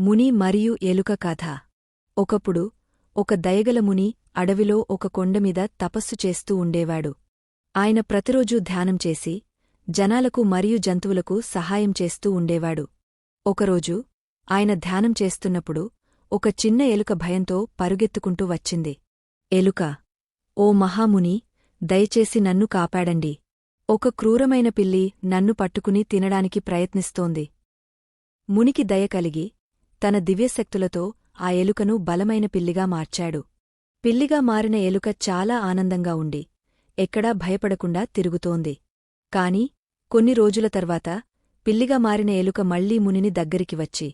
ముని మరియు ఎలుక కథ. ఒకప్పుడు ఒక దయగల ముని అడవిలో ఒక కొండమీద తపస్సు చేస్తూ ఉండేవాడు. ఆయన ప్రతిరోజూ ధ్యానం చేసి జనాలకు మరియు జంతువులకు సహాయం చేస్తూ ఉండేవాడు. ఒకరోజు ఆయన ధ్యానం చేస్తున్నప్పుడు ఒక చిన్న ఎలుక భయంతో పరుగెత్తుకుంటూ వచ్చింది. ఎలుక ఓ మహాముని దయచేసి నన్ను కాపాడండి. ఒక క్రూరమైన పిల్లి నన్ను పట్టుకుని తినడానికి ప్రయత్నిస్తోంది. మునికి దయ కలిగి తన దివ్యశక్తులతో ఆ ఎలుకను బలమైన పిల్లిగా మార్చాడు. పిల్లిగా మారిన ఎలుక చాలా ఆనందంగా ఉండి ఎక్కడా భయపడకుండా తిరుగుతోంది. కాని కొన్ని రోజుల తర్వాత పిల్లిగా మారిన ఎలుక మళ్ళీ మునిని దగ్గరికి వచ్చి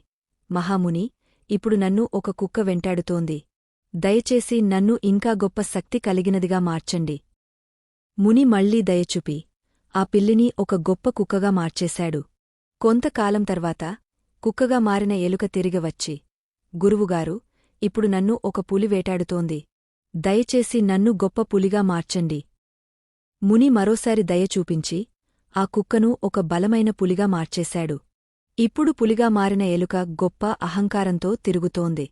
మహాముని ఇప్పుడు నన్ను ఒక కుక్క వెంటాడుతోంది. దయచేసి నన్ను ఇంకా గొప్ప శక్తి కలిగినదిగా మార్చండి ముని మళ్ళీ దయచూపి ఆ పిల్లిని ఒక గొప్ప కుక్కగా మార్చేశాడు. కొంతకాలం తర్వాత కుక్కగా మారిన ఎలుక తిరిగి వచ్చి గురువుగారు ఇప్పుడు నన్ను ఒక పులి వేటాడుతోంది. దయచేసి నన్ను గొప్ప పులిగా మార్చండి ముని మరోసారి దయ చూపించి ఆ కుక్కను ఒక బలమైన పులిగా మార్చేశాడు. ఇప్పుడు పులిగా మారిన ఎలుక గొప్ప అహంకారంతో తిరుగుతోంది.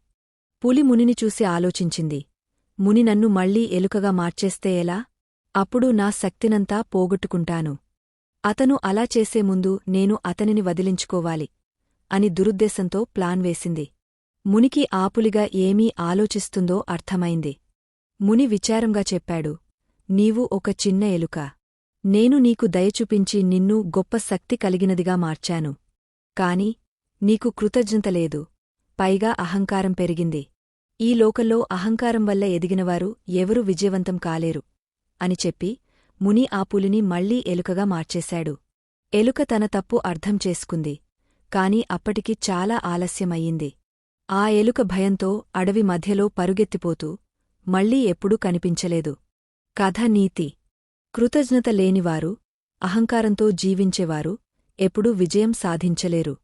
పులి మునిని చూసి ఆలోచించింది. ముని నన్ను మళ్ళీ ఎలుకగా మార్చేస్తే ఎలా? అప్పుడు నా శక్తినంతా పోగొట్టుకుంటాను. అతను అలా చేసే ముందు నేను అతనిని వదిలించుకోవాలి. అని దురుద్దేశంతో ప్లాన్ వేసింది. మునికి ఆపులిగా ఏమీ ఆలోచిస్తుందో అర్థమైంది. ముని విచారంగా చెప్పాడు. నీవు ఒక చిన్న ఎలుక. నేను నీకు దయచూపించి నిన్ను గొప్ప శక్తి కలిగినదిగా మార్చాను. కాని నీకు కృతజ్ఞత లేదు. పైగా అహంకారం పెరిగింది. ఈ లోకల్లో అహంకారం వల్ల ఎదిగినవారు ఎవరూ విజయవంతం కాలేరు. అని చెప్పి ముని ఆ పులిని మళ్ళీ ఎలుకగా మార్చేశాడు. ఎలుక తన తప్పు అర్థం చేసుకుంది. కాని అప్పటికి చాలా ఆలస్యమయ్యింది. ఆ ఎలుక భయంతో అడవి మధ్యలో పరుగెత్తిపోతూ మళ్ళీ ఎప్పుడూ కనిపించలేదు. కథ నీతి. కృతజ్ఞత లేనివారు అహంకారంతో జీవించేవారు ఎప్పుడూ విజయం సాధించలేరు.